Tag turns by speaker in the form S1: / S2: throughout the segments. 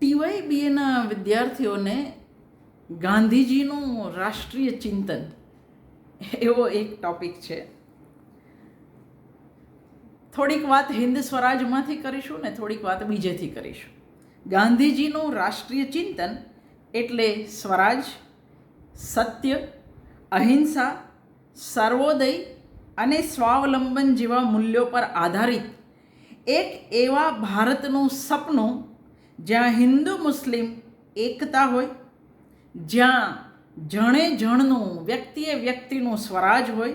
S1: ટીવાય બીએના વિદ્યાર્થીઓને ગાંધીજીનું રાષ્ટ્રીય ચિંતન એવો એક ટોપિક છે. થોડીક વાત હિન્દ સ્વરાજમાંથી કરીશું ને થોડીક વાત બીજેથી કરીશું. ગાંધીજીનું રાષ્ટ્રીય ચિંતન એટલે સ્વરાજ, સત્ય, અહિંસા, સર્વોદય અને સ્વાવલંબન જેવા મૂલ્યો પર આધારિત એક એવા ભારતનું સપનું જ્યાં હિન્દુ મુસ્લિમ એકતા હોય, જ્યાં જણે જણનું, વ્યક્તિએ વ્યક્તિનું સ્વરાજ હોય,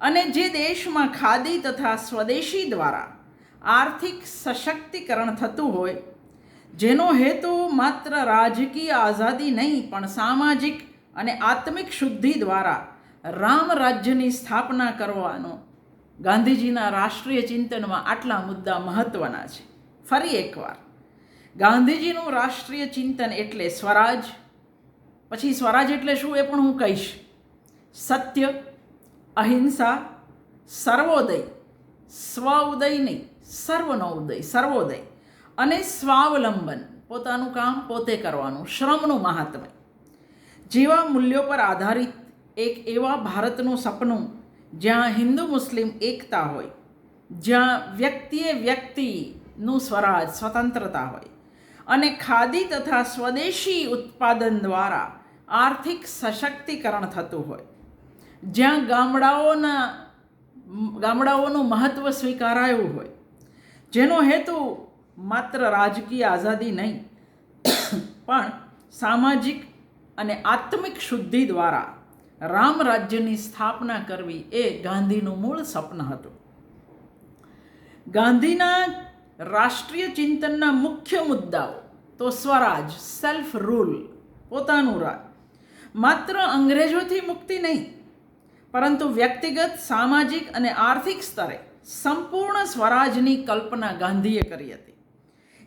S1: અને જે દેશમાં ખાદી તથા સ્વદેશી દ્વારા આર્થિક સશક્તિકરણ થતું હોય, જેનો હેતુ માત્ર રાજકીય આઝાદી નહીં, પણ સામાજિક અને આત્મિક શુદ્ધિ દ્વારા રામ રાજ્યની સ્થાપના કરવાનો ગાંધીજીના રાષ્ટ્રીય ચિંતનમાં આટલા મુદ્દા મહત્ત્વના છે. ફરી એકવાર. ગાંધીજીનું રાષ્ટ્રીય ચિંતન એટલે સ્વરાજ, પછી સ્વરાજ એટલે શું એ પણ હું કહીશ. સત્ય, અહિંસા, સર્વોદય સ્વ ઉદય નહીં સર્વનો ઉદય સર્વોદય અને સ્વાવલંબન, પોતાનું કામ પોતે કરવાનું, શ્રમનું મહાત્મય. જેવા મૂલ્યો પર આધારિત એક એવા ભારતનું સપનું જ્યાં હિન્દુ મુસ્લિમ એકતા હોય, જ્યાં વ્યક્તિએ વ્યક્તિનું સ્વરાજ, સ્વતંત્રતા હોય અને ખાદી તથા સ્વદેશી ઉત્પાદન દ્વારા આર્થિક સશક્તિકરણ થતું હોય. જ્યાં ગામડાઓના, ગામડાઓનું મહત્ત્વ સ્વીકારાયું હોય. જેનો હેતુ માત્ર રાજકીય આઝાદી નહીં, પણ સામાજિક અને આત્મિક શુદ્ધિ દ્વારા રામ રાજ્યની સ્થાપના કરવી એ ગાંધીનું મૂળ સપન હતું. ગાંધીના રાષ્ટ્રીય ચિંતનના મુખ્ય મુદ્દાઓ તો સ્વરાજ સેલ્ફ રૂલ પોતાનું રાજ. માત્ર અંગ્રેજોથી મુક્તિ નહીં, પરંતુ વ્યક્તિગત, સામાજિક અને આર્થિક સ્તરે સંપૂર્ણ સ્વરાજની કલ્પના ગાંધીએ કરી હતી.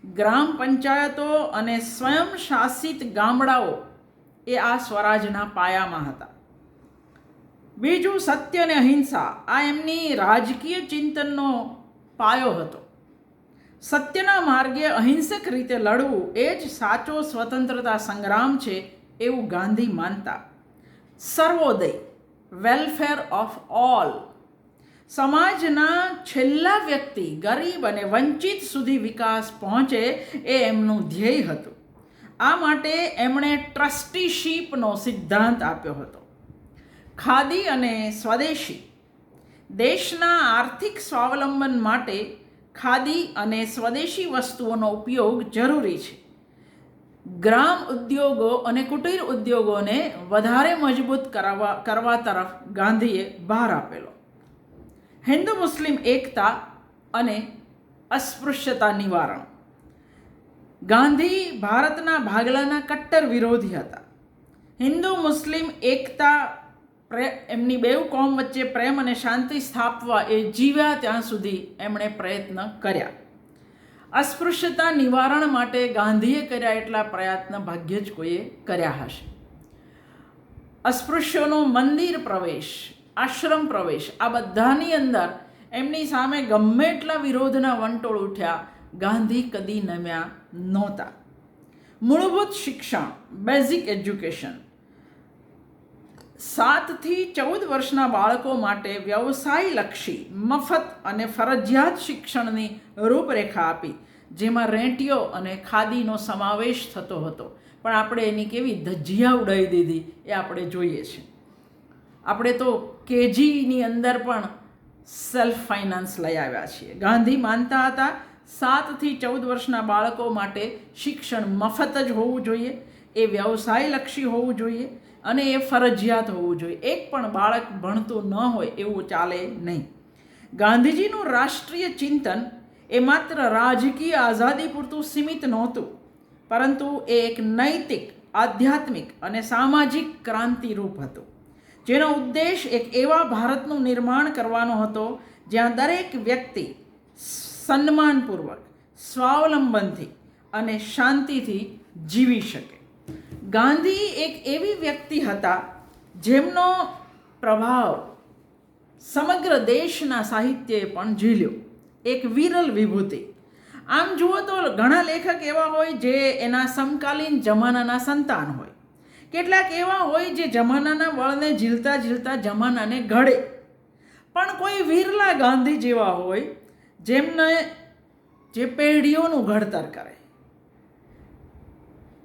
S1: ગ્રામ પંચાયતો અને સ્વયંશાસિત ગામડાઓ એ આ સ્વરાજના પાયામાં હતા. બીજું સત્ય અને અહિંસા આ એમની રાજકીય ચિંતનનો પાયો હતો. સત્યના માર્ગે અહિંસક રીતે લડવું એ જ સાચો સ્વતંત્રતા સંગ્રામ છે એવું ગાંધી માનતા. સર્વોદય વેલફેર ઓફ ઓલ સમાજના છેલ્લા વ્યક્તિ, ગરીબ અને વંચિત સુધી વિકાસ પહોંચે એ એમનું ધ્યેય હતું. આ માટે એમણે ટ્રસ્ટીશીપનો સિદ્ધાંત આપ્યો હતો. ખાદી અને સ્વદેશી, દેશના આર્થિક સ્વાવલંબન માટે ખાદી અને સ્વદેશી વસ્તુઓનો ઉપયોગ જરૂરી છે. ગ્રામ ઉદ્યોગો અને કુટીર ઉદ્યોગોને વધારે મજબૂત કરાવવા, કરવા તરફ ગાંધીએ ભાર આપેલો. હિન્દુ મુસ્લિમ એકતા અને અસ્પૃશ્યતા નિવારણ. ગાંધી ભારતના ભાગલાના કટ્ટર વિરોધી હતા. હિન્દુ મુસ્લિમ એકતા એમની બેવ કોમ વચ્ચે પ્રેમ અને શાંતિ સ્થાપવા એ જીવ્યા ત્યાં સુધી એમણે પ્રયત્ન કર્યા. અસ્પૃશ્યતા નિવારણ માટે ગાંધીએ કર્યા એટલા પ્રયત્ન ભાગ્યે જ કોઈએ કર્યા હશે. અસ્પૃશ્યોનો મંદિર પ્રવેશ, આશ્રમ પ્રવેશ, આ બધાની અંદર એમની સામે ગમે એટલા વિરોધના વંટોળ ઉઠ્યા ગાંધી કદી નમ્યા નહોતા. મૂળભૂત શિક્ષણ બેઝિક એજ્યુકેશન સાતથી ચૌદ વર્ષના બાળકો માટે વ્યવસાયલક્ષી મફત અને ફરજિયાત શિક્ષણની રૂપરેખા આપી, જેમાં રેંટિયો અને ખાદીનો સમાવેશ થતો હતો. પણ આપણે એની કેવી ધજિયા ઉડાવી દીધી એ આપણે જોઈએ છીએ આપણે તો કેજીની અંદર પણ સેલ્ફ ફાઇનાન્સ લઈ આવ્યા છીએ. ગાંધી માનતા હતા, સાતથી ચૌદ વર્ષના બાળકો માટે શિક્ષણ મફત જ હોવું જોઈએ, એ વ્યવસાયલક્ષી હોવું જોઈએ અને એ ફરજિયાત હોવું જોઈએ. એક પણ બાળક ભણતું ન હોય એવું ચાલે નહીં. ગાંધીજીનું રાષ્ટ્રીય ચિંતન એ માત્ર રાજકીય આઝાદી પૂરતું સીમિત નહોતું, પરંતુ એ એક નૈતિક, આધ્યાત્મિક અને સામાજિક ક્રાંતિરૂપ હતું. જેનો ઉદ્દેશ એક એવા ભારતનું નિર્માણ કરવાનો હતો જ્યાં દરેક વ્યક્તિ સન્માનપૂર્વક, સ્વાવલંબનથી અને શાંતિથી જીવી શકે. ગાંધી એક એવી વ્યક્તિ હતા જેમનો પ્રભાવ સમગ્ર દેશના સાહિત્યએ પણ ઝીલ્યો. એક વિરલ વિભૂતિ. આમ જુઓ તો ઘણા લેખક એવા હોય જે એના સમકાલીન જમાનાના સંતાન હોય. કેટલાક એવા હોય જે જમાનાના વળને ઝીલતા ઝીલતા જમાનાને ઘડે. પણ કોઈ વિરલા ગાંધી જેવા હોય જેમને જે પેઢીઓનું ઘડતર કરે.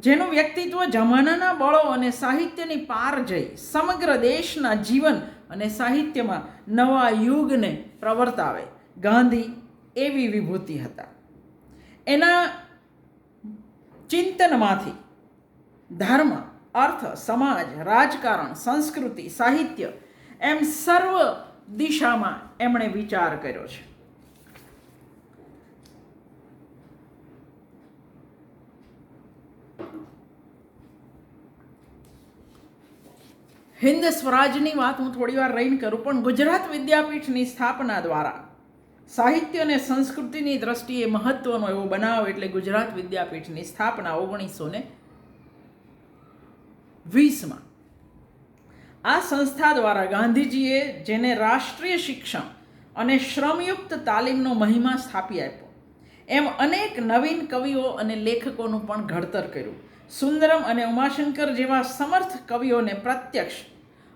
S1: જેનું વ્યક્તિત્વ જમાનાના બળો અને સાહિત્યની પાર જઈ સમગ્ર દેશના જીવન અને સાહિત્યમાં નવા યુગને પ્રવર્તાવે. ગાંધી એવી વિભૂતિ હતા. એના ચિંતનમાંથી ધર્મ, અર્થ, સમાજ, રાજકારણ, સંસ્કૃતિ, સાહિત્ય એમ સર્વ દિશામાં એમણે વિચાર કર્યો છે. હિન્દ સ્વરાજની વાત હું થોડી વાર રહીને કરું, પણ ગુજરાત વિદ્યાપીઠની સ્થાપના દ્વારા સાહિત્ય અને સંસ્કૃતિની દ્રષ્ટિએ મહત્વનો એવો બનાવ એટલે ગુજરાત વિદ્યાપીઠની સ્થાપના ઓગણીસો ને વીસમાં. આ સંસ્થા દ્વારા ગાંધીજીએ જેને રાષ્ટ્રીય શિક્ષણ અને શ્રમયુક્ત તાલીમનો મહિમા સ્થાપી આપ્યો, એમ અનેક નવીન કવિઓ અને લેખકોનું પણ ઘડતર કર્યું. સુંદરમ અને ઉમાશંકર જેવા સમર્થ કવિઓને પ્રત્યક્ષ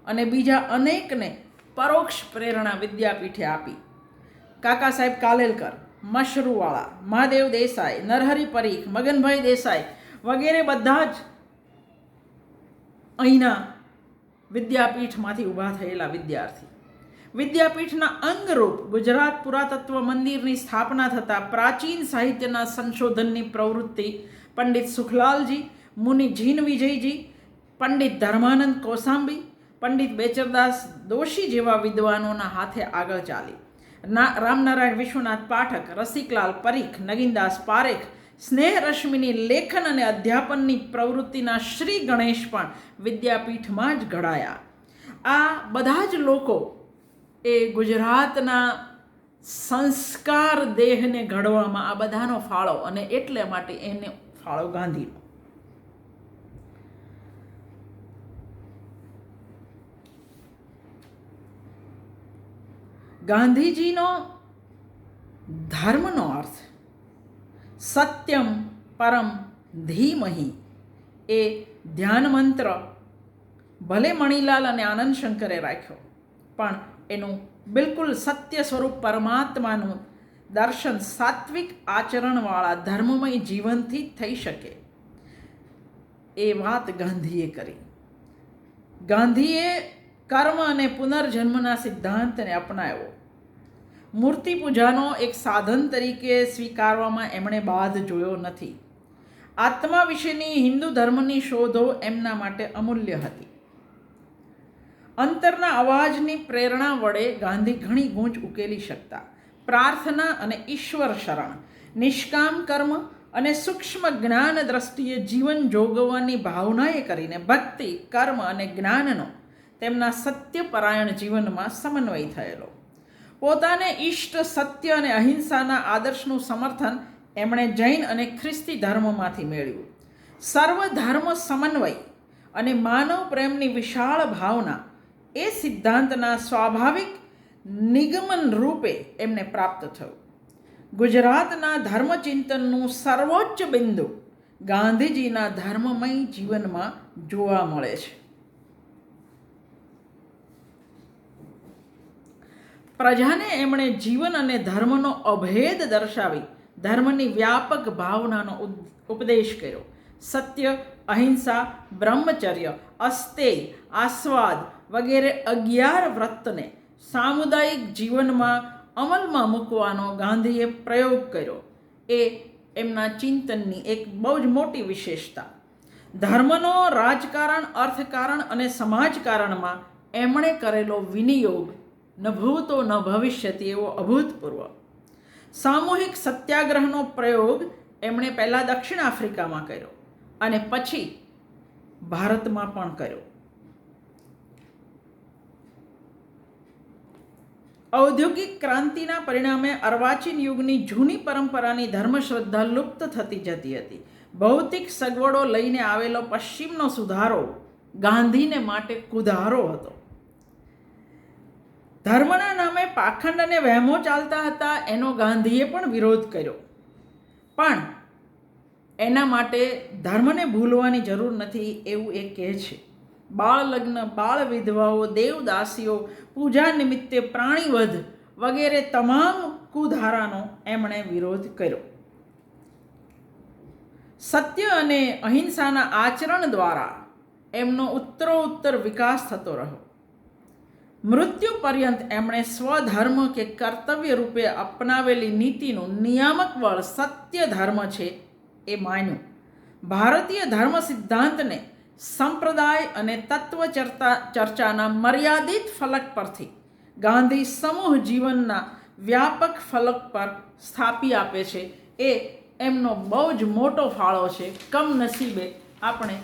S1: અને બીજા અનેકને પરોક્ષ પ્રેરણા વિદ્યાપીઠે આપી. કાકા સાહેબ કાલેલકર, મશરૂવાળા, મહાદેવ દેસાઈ, નરહરી પરીખ, મગનભાઈ દેસાઈ વગેરે બધા જ અહીંના વિદ્યાપીઠમાંથી ઊભા થયેલા વિદ્યાર્થી. વિદ્યાપીઠના અંગરૂપ ગુજરાત પુરાતત્વ મંદિરની સ્થાપના થતાં પ્રાચીન સાહિત્યના સંશોધનની પ્રવૃત્તિ પંડિત સુખલાલજી મુનિ જીન વિજયજી, પંડિત ધર્માનંદ કોસાંબી, પંડિત બેચરદાસ દોશી જેવા વિદ્વાનોના હાથે આગળ ચાલી. ના, રામનારાયણ વિશ્વનાથ પાઠક, રસિકલાલ પરીખ, નગીનદાસ પારેખ સ્નેહ રશ્મિની લેખન અને અધ્યાપનની પ્રવૃત્તિના શ્રી ગણેશ પણ વિદ્યાપીઠમાં જ ઘડાયા. આ બધા જ લોકો એ ગુજરાતના સંસ્કાર દેહને ઘડવામાં આ બધાનો ફાળો અને એટલે માટે એને ફાળો ગાંધીનો. ગાંધીજીનો ધર્મનો અર્થ સત્યમ પરમ ધીમહી એ ધ્યાન મંત્ર ભલે મણિલાલ અને આનંદ શંકરે રાખ્યો, પણ એનું બિલકુલ સત્ય સ્વરૂપ પરમાત્માનું દર્શન સાત્વિક આચરણવાળા ધર્મમય જીવનથી થઈ શકે. એ વાત ગાંધીએ કરી. ગાંધીએ કર્મ અને પુનર્જન્મના સિદ્ધાંતને અપનાવ્યો. મૂર્તિ પૂજાનો એક સાધન તરીકે સ્વીકારવામાં એમણે બાદ જોયો નથી. આત્મા વિશેની હિન્દુ ધર્મની શોધો એમના માટે અમૂલ્ય હતી. અંતરના અવાજની પ્રેરણા વડે ગાંધી ઘણી ગૂંચ ઉકેલી શકતા. પ્રાર્થના અને ઈશ્વર શરણ, નિષ્કામ કર્મ અને સૂક્ષ્મ જ્ઞાન દ્રષ્ટિએ જીવન જોગવવાની ભાવનાએ કરીને ભક્તિ, કર્મ અને જ્ઞાનનો તેમના સત્યપરાયણ જીવનમાં સમન્વય થયેલો. પોતાને ઈષ્ટ સત્ય અને અહિંસાના આદર્શનું સમર્થન એમણે જૈન અને ખ્રિસ્તી ધર્મમાંથી મેળવ્યું. સર્વ ધર્મ સમન્વય અને માનવ પ્રેમની વિશાળ ભાવના એ સિદ્ધાંતના સ્વાભાવિક નિગમન રૂપે એમને પ્રાપ્ત થયું. ગુજરાતના ધર્મચિંતનનું સર્વોચ્ચ બિંદુ ગાંધીજીના ધર્મમય જીવનમાં જોવા મળે છે. પ્રજાને એમણે જીવન અને ધર્મનો અભેદ દર્શાવી, ધર્મની વ્યાપક ભાવનાનો ઉપદેશ કર્યો. સત્ય, અહિંસા, બ્રહ્મચર્ય અસ્તેય આસ્વાદ વગેરે અગિયાર વ્રતને સામુદાયિક જીવનમાં અમલમાં મૂકવાનો ગાંધીએ પ્રયોગ કર્યો. એ એમના ચિંતનની એક બહુ જ મોટી વિશેષતા. ધર્મનો રાજકારણ, અર્થકારણ અને સમાજકારણમાં એમણે કરેલો વિનિયોગ ન ભૂતો ન ભવિષ્યતિ એવો અભૂતપૂર્વ. સામૂહિક સત્યાગ્રહનો પ્રયોગ એમણે પહેલાં દક્ષિણ આફ્રિકામાં કર્યો અને પછી ભારતમાં પણ કર્યો. ઔદ્યોગિક ક્રાંતિના પરિણામે અર્વાચીન યુગની જૂની પરંપરાની ધર્મશ્રદ્ધા લુપ્ત થતી જતી હતી. ભૌતિક સગવડો લઈને આવેલો પશ્ચિમનો સુધારો ગાંધીને માટે કુધારો હતો. ધર્મના નામે પાખંડ અને વહેમો ચાલતા હતા, એનો ગાંધીએ પણ વિરોધ કર્યો. પણ એના માટે ધર્મને ભૂલવાની જરૂર નથી એવું એ કહે છે. બાળ લગ્ન બાળ વિધવાઓ દેવદાસીઓ, પૂજા નિમિત્તે પ્રાણીવધ વગેરે તમામ કુધારાનો એમણે વિરોધ કર્યો. સત્ય અને અહિંસાના આચરણ દ્વારા એમનો ઉત્તરોત્તર વિકાસ થતો રહ્યો. મૃત્યુ પર્યંત એમણે સ્વધર્મ કે કર્તવ્ય રૂપે અપનાવેલી નીતિનું નિયામક બળ સત્ય ધર્મ છે એ માન્યું. ભારતીય ધર્મ સિદ્ધાંતને સંપ્રદાય અને તત્વ ચર્ચા ચર્ચાના મર્યાદિત ફલક પરથી ગાંધી સમૂહ જીવનના વ્યાપક ફલક પર સ્થાપી આપે છે એ એમનો બહુ જ મોટો ફાળો છે. કમનસીબે આપણે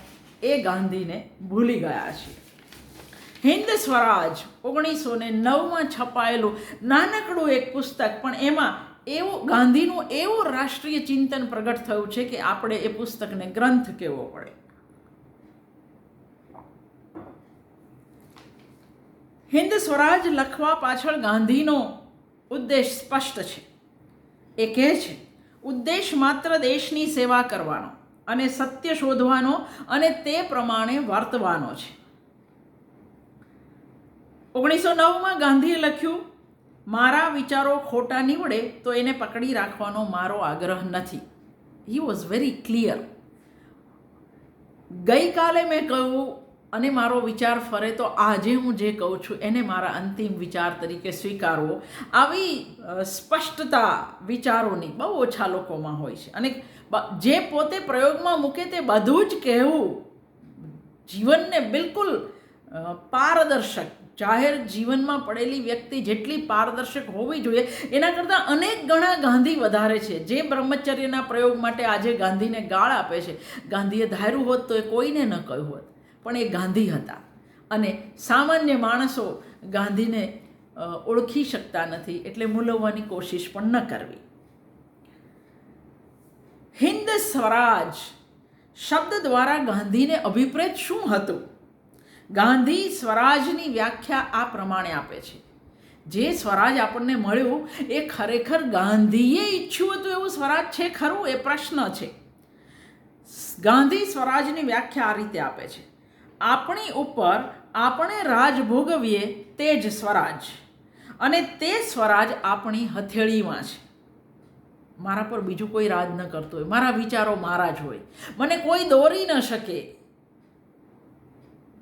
S1: એ ગાંધીને ભૂલી ગયા છીએ. હિન્દ સ્વરાજ ઓગણીસો ને નવમાં છપાયેલું નાનકડું એક પુસ્તક, પણ એમાં એવું, ગાંધીનું એવું રાષ્ટ્રીય ચિંતન પ્રગટ થયું છે કે આપણે એ પુસ્તકને ગ્રંથ કહેવો પડે. હિન્દ સ્વરાજ લખવા પાછળ ગાંધીનો ઉદ્દેશ સ્પષ્ટ છે. એ કહે છે, ઉદ્દેશ માત્ર દેશની સેવા કરવાનો અને સત્ય શોધવાનો અને તે પ્રમાણે વર્તવાનો છે. ઓગણીસો નવમાં ગાંધીએ લખ્યું, મારા વિચારો ખોટા નીવડે તો એને પકડી રાખવાનો મારો આગ્રહ નથી. હી વોઝ વેરી ક્લિયર ગઈકાલે મેં કહ્યું, અને મારો વિચાર ફરે તો આજે હું જે કહું છું એને મારા અંતિમ વિચાર તરીકે સ્વીકારવો. આવી સ્પષ્ટતા વિચારોની બહુ ઓછા લોકોમાં હોય છે. અને જે પોતે પ્રયોગમાં મૂકે તે બધું જ કહેવું જીવનને બિલકુલ પારદર્શક જાહેર જીવનમાં પડેલી વ્યક્તિ જેટલી પારદર્શક હોવી જોઈએ, એના કરતાં અનેક ગણા ગાંધી વધારે છે. જે બ્રહ્મચર્યના પ્રયોગ માટે આજે ગાંધીને ગાળ આપે છે. ગાંધીએ ધાર્યું હોત તો એ કોઈને ન કહ્યું હોત, પણ એ ગાંધી હતા. અને સામાન્ય માણસો ગાંધીને ઓળખી શકતા નથી એટલે મૂલવવાની કોશિશ પણ ન કરવી. હિન્દ સ્વરાજ શબ્દ દ્વારા ગાંધીને અભિપ્રેત શું હતું? ગાંધી સ્વરાજની વ્યાખ્યા આ પ્રમાણે આપે છે. જે સ્વરાજ આપણને મળ્યું એ ખરેખર ગાંધીએ ઈચ્છ્યું હતું એવું સ્વરાજ છે ખરું? એ પ્રશ્ન છે. ગાંધી સ્વરાજની વ્યાખ્યા આ રીતે આપે છે. આપણી ઉપર આપણે રાજ ભોગવીએ તે જ સ્વરાજ. અને તે સ્વરાજ આપણી હથેળીમાં છે. મારા પર બીજું કોઈ રાજ ન કરતું હોય. મારા વિચારો મારા જ હોય. મને કોઈ દોરી ન શકે.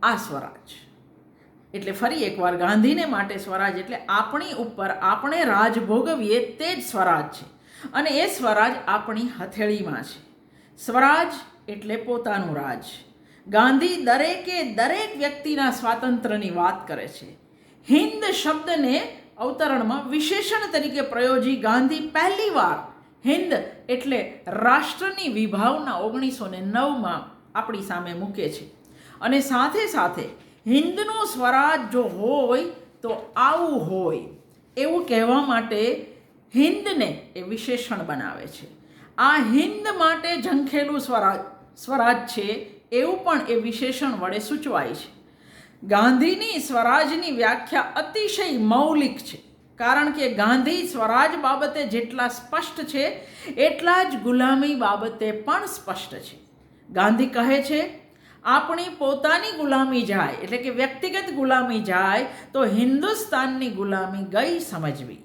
S1: આ સ્વરાજ. એટલે ફરી એકવાર ગાંધીને માટે સ્વરાજ એટલે આપણી ઉપર આપણે રાજ ભોગવીએ તે જ સ્વરાજ છે. અને એ સ્વરાજ આપણી હથેળીમાં છે. સ્વરાજ એટલે પોતાનું રાજ. ગાંધી દરેકે દરેક વ્યક્તિના સ્વાતંત્ર્યની વાત કરે છે. હિન્દ શબ્દને અવતરણમાં વિશેષણ તરીકે પ્રયોજી ગાંધી પહેલીવાર હિન્દ એટલે રાષ્ટ્રની વિભાવના ઓગણીસો ને નવમાં આપણી સામે મૂકે છે. અને સાથે સાથે હિન્દનો સ્વરાજ જો હોય તો આવું હોય. એવું કહેવા માટે હિન્દને એ વિશેષણ બનાવે છે. આ હિન્દ માટે ઝંખેલું સ્વરાજ સ્વરાજ છે એવું પણ એ વિશેષણ વડે સૂચવાય છે. ગાંધીની સ્વરાજની વ્યાખ્યા અતિશય મૌલિક છે, કારણ કે ગાંધી સ્વરાજ બાબતે જેટલા સ્પષ્ટ છે, એટલા જ ગુલામી બાબતે પણ સ્પષ્ટ છે. ગાંધી કહે છે આપણી પોતાની ગુલામી જાય, એટલે કે વ્યક્તિગત ગુલામી જાય, તો હિન્દુસ્તાનની ગુલામી ગઈ સમજવી.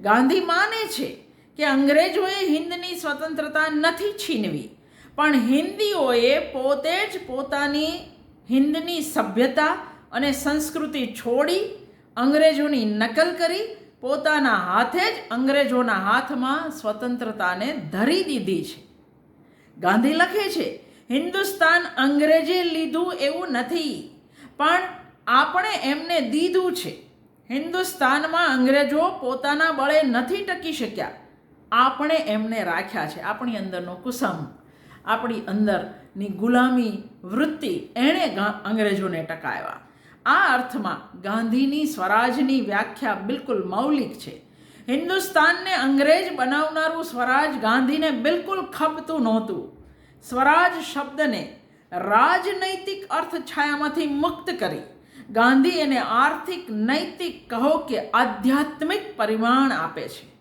S1: ગાંધી માને છે કે અંગ્રેજોએ હિન્દની સ્વતંત્રતા નથી છીનવી, પણ હિન્દીઓએ પોતે જ પોતાની હિન્દની સભ્યતા અને સંસ્કૃતિ છોડી અંગ્રેજોની નકલ કરી, પોતાના હાથે જ અંગ્રેજોના હાથમાં સ્વતંત્રતાને ધરી દીધી છે. ગાંધી લખે છે હિન્દુસ્તાન અંગ્રેજે લીધું એવું નથી. પણ આપણે એમને દીધું છે. હિન્દુસ્તાનમાં અંગ્રેજો પોતાના બળે નથી ટકી શક્યા. આપણે એમને રાખ્યા છે. આપણી અંદરનો કુસમ, આપણી અંદરની ગુલામી વૃત્તિ એણે અંગ્રેજોને ટકાવ્યા. આ અર્થમાં ગાંધીની સ્વરાજની વ્યાખ્યા બિલકુલ મૌલિક છે. હિન્દુસ્તાનને અંગ્રેજ બનાવનારું સ્વરાજ ગાંધીને બિલકુલ ખપતું નહોતું. સ્વરાજ શબ્દને રાજનૈતિક અર્થ છાયામાંથી મુક્ત કરી. ગાંધી એને આર્થિક નૈતિક કહો કે આધ્યાત્મિક પરિમાણ આપે છે.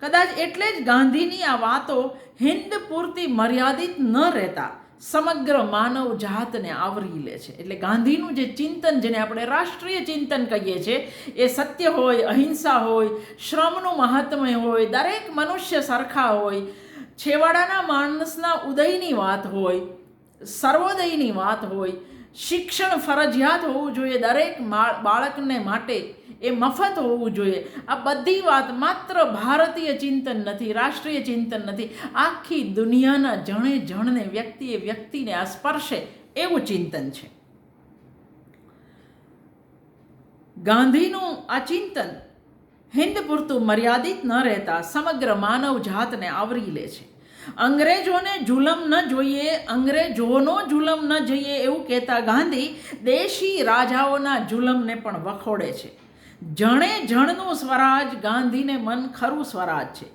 S1: કદાચ એટલે જ ગાંધીની આ વાતો હિન્દ પૂરતી મર્યાદિત ન રહેતા સમગ્ર માનવ જાતને આવરી લે છે. એટલે ગાંધીનું જે ચિંતન, જેને આપણે રાષ્ટ્રીય ચિંતન કહીએ છીએ, એ સત્ય હોય, અહિંસા હોય, શ્રમનું મહાત્મ્ય હોય, દરેક મનુષ્ય સરખા હોય છેવાડાના માણસના ઉદયની વાત હોય, સર્વોદયની વાત હોય, શિક્ષણ ફરજિયાત હોવું જોઈએ દરેક બાળકને માટે એ મફત હોવું જોઈએ. આ બધી વાત માત્ર ભારતીય ચિંતન નથી, રાષ્ટ્રીય ચિંતન નથી. આખી દુનિયાના જણે જણને વ્યક્તિએ વ્યક્તિને આ સ્પર્શે એવું ચિંતન છે. ગાંધીનું આ ચિંતન હિન્દ પૂરતું મર્યાદિત ન રહેતા સમગ્ર માનવ જાતને આવરી લે છે. અંગ્રેજોને જુલમ ન જોઈએ, અંગ્રેજોનો જુલમ ન જોઈએ એવું કહેતા ગાંધી દેશી રાજાઓના જુલમને પણ વખોડે છે. જણે જણનું સ્વરાજ, ગાંધીને મન ખરું સ્વરાજ છે.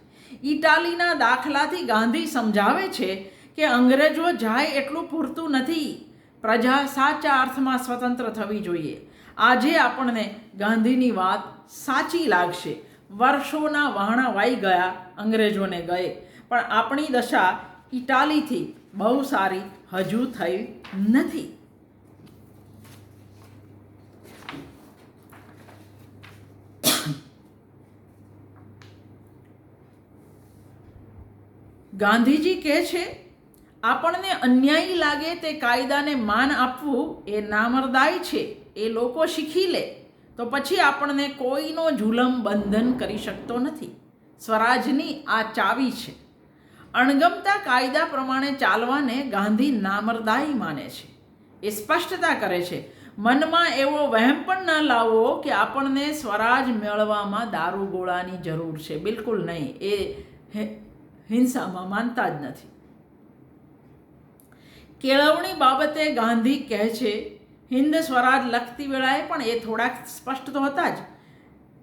S1: ઇટાલીના દાખલાથી ગાંધી સમજાવે છે કે અંગ્રેજો જાય એટલું પૂરતું નથી. પ્રજા સાચા અર્થમાં સ્વતંત્ર થવી જોઈએ. આજે આપણને ગાંધીની વાત સાચી લાગશે. વર્ષોના વહાણા વાઈ ગયા, અંગ્રેજોને ગયે. પણ આપણી દશા ઇટાલીથી બહુ સારી હજુ થઈ નથી. ગાંધીજી કહે છે, આપણને અન્યાયી લાગે તે કાયદાને માન આપવું એ નામરદાય છે. એ લોકો શીખી લે. તો પછી આપણને કોઈનો જુલમ બંધન કરી શકતો નથી. સ્વરાજની આ ચાવી છે. અણગમતા કાયદા પ્રમાણે ચાલવાને ગાંધી નામરદાયી માને છે. એ સ્પષ્ટતા કરે છે. મનમાં એવો વહેમ પણ ન લાવવો કે આપણને સ્વરાજ મેળવામાં દારૂ ગોળાની જરૂર છે. બિલકુલ નહીં. એ હિંસામાં માનતા જ નથી. કેળવણી બાબતે ગાંધી કહે છે, હિન્દ સ્વરાજ લખતી વેળાએ પણ એ થોડાક સ્પષ્ટ તો હતા જ.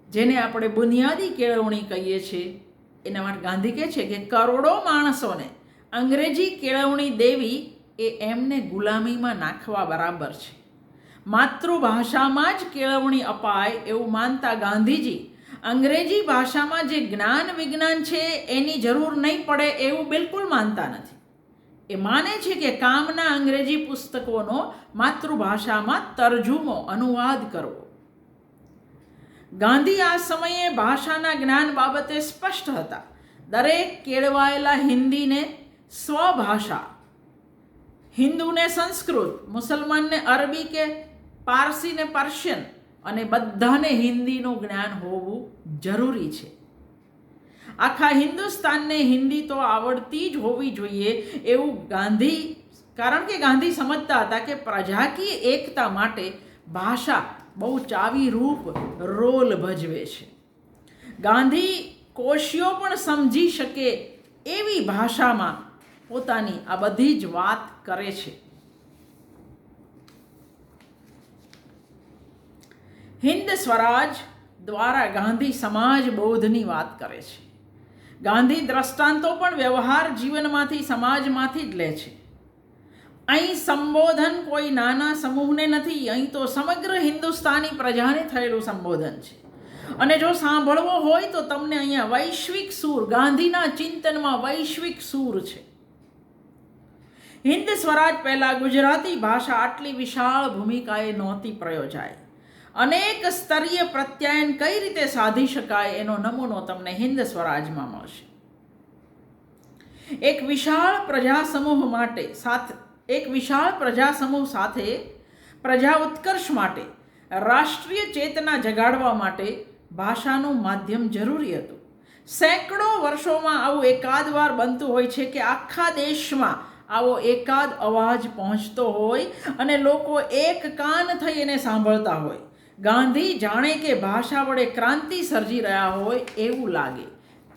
S1: જેને આપણે બુનિયાદી કેળવણી કહીએ છીએ. એના માટે ગાંધી કહે છે કે કરોડો માણસોને અંગ્રેજી કેળવણી દેવી એ એમને ગુલામીમાં નાખવા બરાબર છે. માતૃભાષામાં જ કેળવણી અપાય એવું માનતા ગાંધીજી. અંગ્રેજી ભાષામાં જે જ્ઞાન વિજ્ઞાન છે એની જરૂર નહીં પડે એવું બિલકુલ માનતા નથી. એ માને છે કે કામના અંગ્રેજી પુસ્તકોનો માતૃભાષામાં તરજુમો અનુવાદ કરવો. ગાંધી આ સમયે ભાષાના જ્ઞાન બાબતે સ્પષ્ટ હતા. દરેક કેળવાયેલા હિન્દીને સ્વભાષા, હિન્દુને સંસ્કૃત, મુસલમાનને અરબી કે પારસીને પર્શિયન અને બધાને હિન્દીનું જ્ઞાન હોવું જરૂરી છે. આખા હિન્દુસ્તાનને હિન્દી તો આવડતી જ હોવી જોઈએ એવું ગાંધી, કારણ કે ગાંધી સમજતા હતા કે પ્રજાકીય એકતા માટે ભાષા બહુ ચાવીરૂપ રોલ ભજવે છે. ગાંધી કોશિયો પણ સમજી શકે એવી ભાષામાં પોતાની આ બધી જ વાત કરે છે. હિન્દ સ્વરાજ દ્વારા ગાંધી સમાજ બોધની વાત કરે છે. ગાંધી દ્રષ્ટાંતો પણ વ્યવહાર જીવનમાંથી સમાજમાંથી જ લે છે. અહીં સંબોધન કોઈ નાના સમૂહને નથી, અહીં તો સમગ્ર હિન્દુસ્તાની પ્રજાને થયેલું સંબોધન છે. અને જો સાંભળવો હોય તો તમને અહીંયા વૈશ્વિક સૂર, ગાંધીના ચિંતનમાં વૈશ્વિક સૂર છે. હિન્દ સ્વરાજ પહેલાં ગુજરાતી ભાષા આટલી વિશાળ ભૂમિકાએ નહોતી પ્રયોજાય અનેક સ્તરીય પ્રત્યાયન કઈ રીતે સાધી શકાય એનો નમૂનો તમને હિન્દ સ્વરાજમાં મળશે. એક વિશાળ પ્રજા સમૂહ માટે સાથ એક વિશાળ પ્રજા સમૂહ સાથે પ્રજા ઉત્કર્ષ માટે, રાષ્ટ્રીય ચેતના જગાડવા માટે ભાષાનું માધ્યમ જરૂરી હતું. સેંકડો વર્ષોમાં આવું એકાદ વાર બનતું હોય છે કે આખા દેશમાં આવો એકાદ અવાજ પહોંચતો હોય અને લોકો એક કાન થઈ એને સાંભળતા હોય. ગાંધી જાણે કે ભાષા વડે ક્રાંતિ સર્જી રહ્યા હોય એવું લાગે.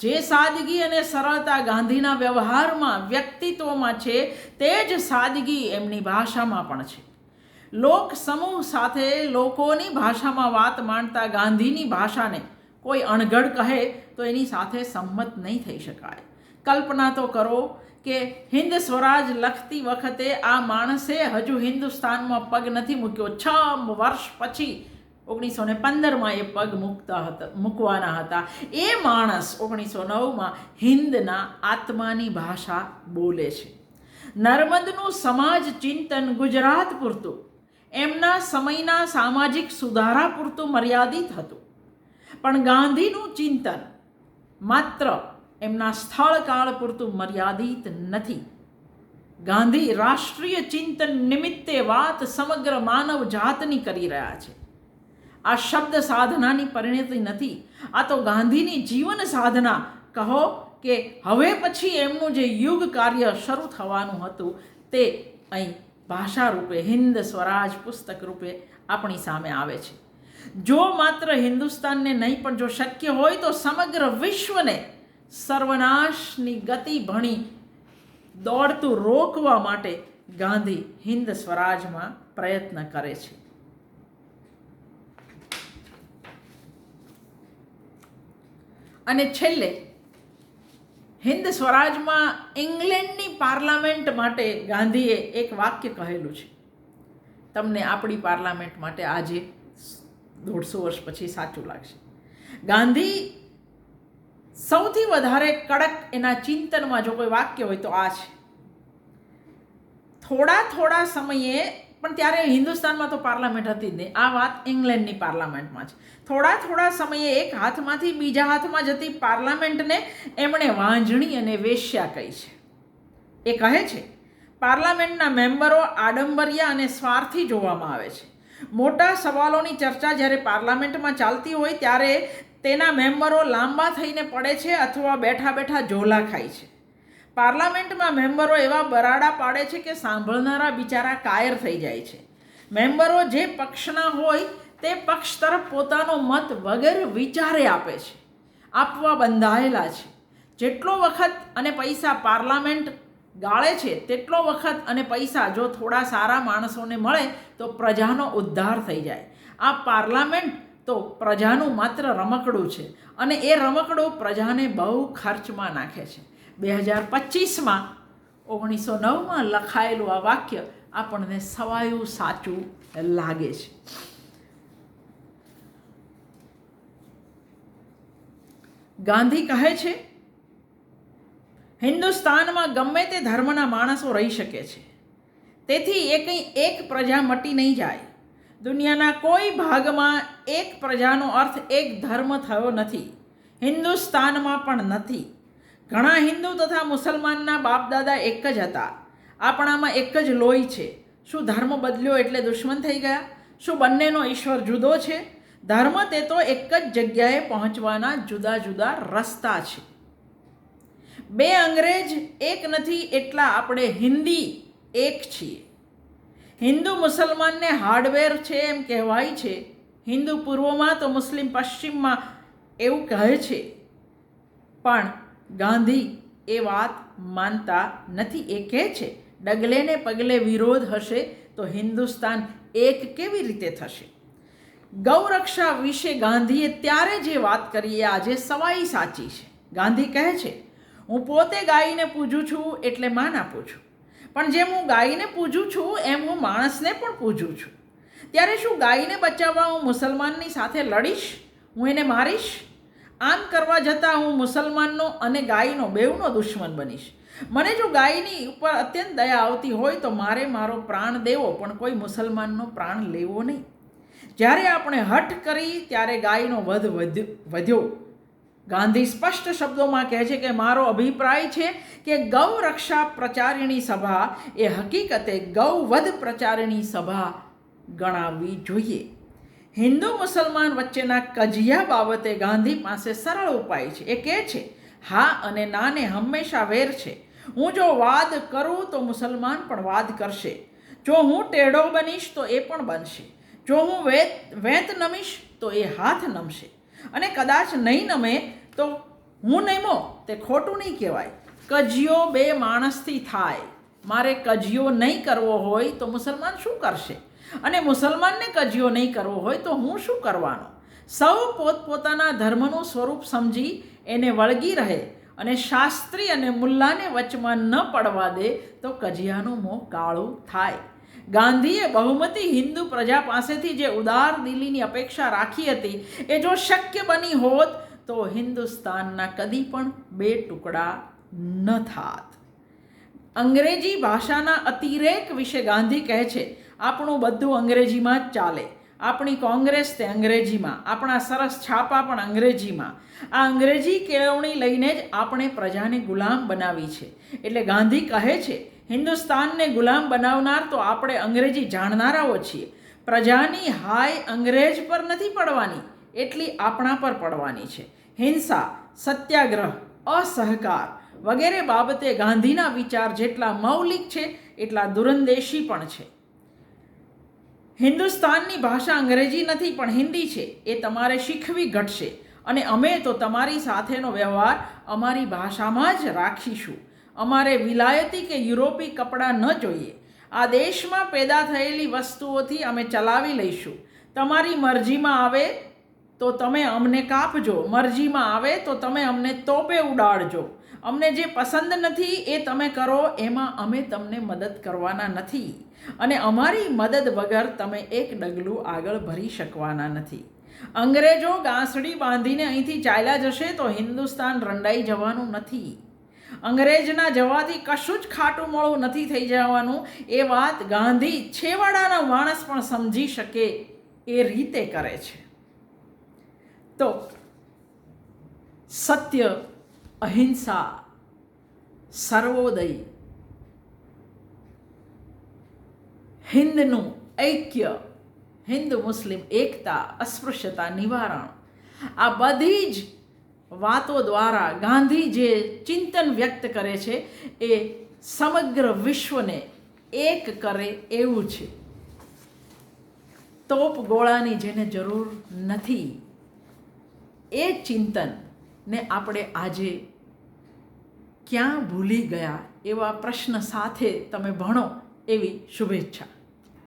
S1: જે સાદગી અને સરળતા ગાંધીના વ્યવહારમાં વ્યક્તિત્વમાં છે, તે જ સાદગી એમની ભાષામાં પણ છે. લોક સમૂહ સાથે લોકોની ભાષામાં વાત માંડતા ગાંધીની ભાષાને કોઈ અણઘડ કહે, તો એની સાથે સંમત નહીં થઈ શકાય. કલ્પના તો કરો કે હિન્દ સ્વરાજ લખતી વખતે આ માણસે હજુ હિન્દુસ્તાનમાં પગ નથી મૂક્યો. છ વર્ષ પછી ઓગણીસો ને પંદરમાં એ પગ મૂકતા હતા, મૂકવાના હતા. એ માણસ ઓગણીસો નવમાં હિન્દના આત્માની ભાષા બોલે છે. નર્મદનું સમાજ ચિંતન ગુજરાત પૂરતું. એમના સમયના સામાજિક સુધારા પૂરતું મર્યાદિત હતું. પણ ગાંધીનું ચિંતન માત્ર એમના સ્થળ કાળ પૂરતું મર્યાદિત નથી. ગાંધી રાષ્ટ્રીય ચિંતન નિમિત્તે વાત સમગ્ર માનવ જાતની કરી રહ્યા છે. આ શબ્દ સાધનાની પરિણતિ નથી. આ તો ગાંધીની જીવન સાધના. કહો કે હવે પછી એમનું જે યુગ કાર્ય શરૂ થવાનું હતું તે અહીં ભાષા રૂપે હિન્દ સ્વરાજ પુસ્તક રૂપે આપણી સામે આવે છે. જો માત્ર હિન્દુસ્તાનને નહીં, પણ જો શક્ય હોય તો સમગ્ર વિશ્વને સર્વનાશની ગતિ ભણી દોડતું રોકવા માટે ગાંધી હિન્દ સ્વરાજમાં પ્રયત્ન કરે છે. અને છેલ્લે, હિન્દ સ્વરાજમાં ઇંગ્લેન્ડની પાર્લામેન્ટ માટે ગાંધીએ એક વાક્ય કહેલું છે. તમને આપણી પાર્લામેન્ટ માટે આજે દોઢસો વર્ષ પછી સાચું લાગશે. ગાંધી સૌથી વધારે કડક એના ચિંતનમાં જો કોઈ વાક્ય હોય તો આ છે. થોડા થોડા સમયે પણ ત્યારે હિન્દુસ્તાનમાં તો પાર્લામેન્ટ હતી જ નહીં. આ વાત ઇંગ્લેન્ડની પાર્લામેન્ટમાં છે. થોડા થોડા સમયે એક હાથમાંથી બીજા હાથમાં જતી પાર્લામેન્ટને એમણે વાંજણી અને વેશ્યા કહી છે. એ કહે છે, પાર્લામેન્ટના મેમ્બરો આડંબરિયા અને સ્વાર્થી જોવામાં આવે છે. મોટા સવાલોની ચર્ચા જ્યારે પાર્લામેન્ટમાં ચાલતી હોય ત્યારે તેના મેમ્બરો લાંબા થઈને પડે છે અથવા બેઠા બેઠા ઝોલા ખાય છે. પાર્લામેન્ટમાં મેમ્બરો એવા બરાડા પાડે છે કે સાંભળનારા બિચારા કાયર થઈ જાય છે. મેમ્બરો જે પક્ષના હોય, તે પક્ષ તરફ પોતાનો મત વગર વિચારે આપે છે. આપવા બંધાયેલા છે. જેટલો વખત અને પૈસા પાર્લામેન્ટ ગાળે છે, તેટલો વખત અને પૈસા જો થોડા સારા માણસોને મળે, તો પ્રજાનો ઉદ્ધાર થઈ જાય. આ પાર્લામેન્ટ તો પ્રજાનું માત્ર રમકડું છે અને એ રમકડું પ્રજાને બહુ ખર્ચમાં નાખે છે. બે હજાર પચીસમાં ઓગણીસો નવમાં લખાયેલું આ વાક્ય આપણને સવાયું સાચું લાગે છે. ગાંધી કહે છે, હિન્દુસ્તાનમાં ગમે તે ધર્મના માણસો રહી શકે છે. તેથી એ કંઈ એક પ્રજા મટી નહીં જાય. દુનિયાના કોઈ ભાગમાં એક પ્રજાનો અર્થ એક ધર્મ થયો નથી. હિન્દુસ્તાનમાં પણ નથી. ઘણા હિન્દુ તથા મુસલમાનના બાપદાદા એક જ હતા. આપણામાં એક જ લોહી છે. શું ધર્મ બદલ્યો એટલે દુશ્મન થઈ ગયા? શું બંનેનો ઈશ્વર જુદો છે? ધર્મ તે તો એક જ જગ્યાએ પહોંચવાના જુદા જુદા રસ્તા છે. બે અંગ્રેજ એક નથી એટલા આપણે હિન્દી એક છીએ. હિન્દુ મુસલમાનને હાર્ડવેર છે એમ કહેવાય છે. હિન્દુ પૂર્વમાં તો મુસ્લિમ પશ્ચિમમાં એવું કહે છે. પણ ગાંધી એ વાત માનતા નથી, એ કહે છે, ડગલે ને પગલે વિરોધ હશે તો હિન્દુસ્તાન એક કેવી રીતે થશે? ગૌરક્ષા વિશે ગાંધીએ ત્યારે જે વાત કરી, એ આજે સવાઈ સાચી છે. ગાંધી કહે છે, હું પોતે ગાયને પૂજું છું એટલે માન આપું છું. પણ જેમ હું ગાયને પૂજું છું, એમ હું માણસને પણ પૂજું છું. ત્યારે શું ગાયને બચાવવા હું મુસલમાનની સાથે લડીશ? હું એને મારીશ? આમ કરવા જતાં હું મુસલમાનનો અને ગાયનો, બેઉનો દુશ્મન બનીશ. મને જો ગાયની ઉપર અત્યંત દયા આવતી હોય તો મારે મારો પ્રાણ દેવો, પણ કોઈ મુસલમાનનો પ્રાણ લેવો નહીં. જ્યારે આપણે હઠ કરી ત્યારે ગાયનો વધ વધ્યો. ગાંધી સ્પષ્ટ શબ્દોમાં કહે છે કે મારો અભિપ્રાય છે કે ગૌ રક્ષા પ્રચારિણી સભા એ હકીકતે ગૌ વધ પ્રચારિણી સભા ગણાવવી જોઈએ. હિન્દુ મુસલમાન વચ્ચેના કજિયા બાબતે ગાંધી પાસે સરળ ઉપાય છે. એ કહે છે, હા અને નાને હંમેશા વેર છે. હું જો વાદ કરું તો મુસલમાન પણ વાદ કરશે. જો હું ટેઢો બનીશ તો એ પણ બનશે. જો હું વેત વેત નમીશ તો એ હાથ નમશે. અને કદાચ નહીં નમે તો હું નમો તે ખોટું નહીં કહેવાય. કજિયો બે માણસથી થાય. મારે કજિયો નહીં કરવો હોય તો મુસલમાન શું કરશે? અને મુસલમાનને કજિયો નહીં કરવો હોય તો હું શું કરવાનો? સૌ પોતપોતાના ધર્મનું સ્વરૂપ સમજી એને વળગી રહે અને શાસ્ત્રી અને મુલ્લાને વચમાં ન પડવા દે તો કજિયાનું મોં કાળું થાય. ગાંધીએ બહુમતી હિન્દુ પ્રજા પાસેથી જે ઉદાર દિલીની અપેક્ષા રાખી હતી, એ જો શક્ય બની હોત તો હિન્દુસ્તાનના કદી પણ બે ટુકડા ન થાત. અંગ્રેજી ભાષાના અતિરેક વિશે ગાંધી કહે છે આપણું બધું અંગ્રેજીમાં જ ચાલે. આપણી કોંગ્રેસ તે અંગ્રેજીમાં, આપણા સરસ છાપા પણ અંગ્રેજીમાં. આ અંગ્રેજી કેળવણી લઈને જ આપણે પ્રજાને ગુલામ બનાવી છે. એટલે ગાંધી કહે છે, હિન્દુસ્તાનને ગુલામ બનાવનાર તો આપણે અંગ્રેજી જાણનારાઓ છીએ. પ્રજાની હાય અંગ્રેજ પર નથી પડવાની, એટલી આપણા પર પડવાની છે. હિંસા, સત્યાગ્રહ, અસહકાર વગેરે બાબતે ગાંધીના વિચાર જેટલા મૌલિક છે, એટલા દુરંદેશી પણ છે. હિન્દુસ્તાનની ભાષા અંગ્રેજી નથી, પણ હિન્દી છે. એ તમારે શીખવી ઘટશે. અને અમે તો તમારી સાથેનો વ્યવહાર અમારી ભાષામાં જ રાખીશું. અમારે વિલાયતી કે યુરોપી કપડાં ન જોઈએ. આ દેશમાં પેદા થયેલી વસ્તુઓથી અમે ચલાવી લઈશું. તમારી મરજીમાં આવે તો તમે અમને કાપજો. મરજીમાં આવે તો તમે અમને તોપે ઉડાડજો. અમને જે પસંદ નથી એ તમે કરો, એમાં અમે તમને મદદ કરવાના નથી. અને અમારી મદદ વગર તમે એક ડગલું આગળ ભરી શકવાના નથી. અંગ્રેજો ગાંસડી બાંધીને અહીંથી ચાલ્યા જશે તો હિન્દુસ્તાન રંડાઈ જવાનું નથી. અંગ્રેજના જવાથી કશું જ ખાટું મોળું નથી થઈ જવાનું. એ વાત ગાંધી છેવાડાનો માણસ પણ સમજી શકે એ રીતે કરે છે. તો, સત્ય અહિંસા સર્વોદય હિન્દનું ઐક્ય હિન્દુ મુસ્લિમ એકતા અસ્પૃશ્યતા નિવારણ આ બધી જ વાતો દ્વારા ગાંધી જે ચિંતન વ્યક્ત કરે છે એ સમગ્ર વિશ્વને એક કરે એવું છે તોપ ગોળાની જેને જરૂર નથી એ ચિંતનને આપણે આજે ક્યાં ભૂલી ગયા એવા પ્રશ્ન સાથે તમે ભણો એવી શુભેચ્છા.